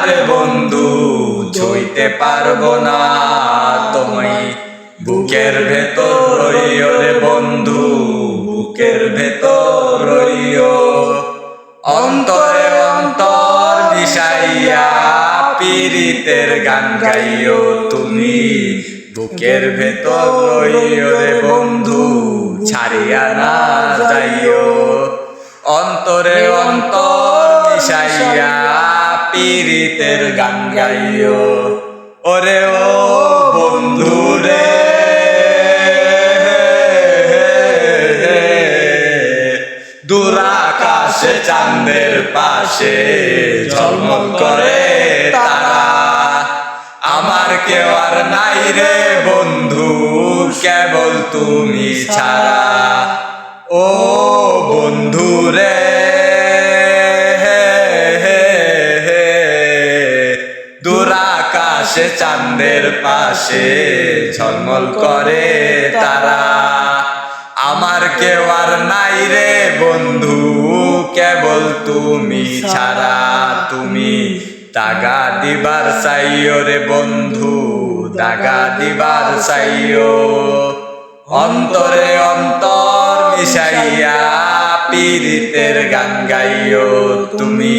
না রে বন্ধু, ছুঁইতে পারব না তোমায়। বুকের ভেতর রে বন্ধু, বুকের ভেতর অন্তরে অন্তর মিশাইয়া পীড়িতের গান গাইও তুমি। বুকের ভেতর রে বন্ধু, ছাড়িয়া না যাইও। অন্তরে অন্তর মিশাইয়া পীড়িতের গান গাইও। ওরে ও বন্ধু রে। দুরাকাশে, চাঁদের পাশে ঝলমল করে তারা। আমার কেউ আর নাই রে বন্ধু, কেবল তুমি ছাড়া। ও বন্ধু রে। দুরাকাশে চাঁদের পাশে ঝলমল করে তারা। আমার কেউ আর নাই রে বন্ধু, কেবল তুমি ছাড়া। তুমি দাগা দিবার চাইও রে বন্ধু, দাগা দিবার চাইও অন্তরে অন্তর মিশাইয়া পীড়িতের গান গাইও তুমি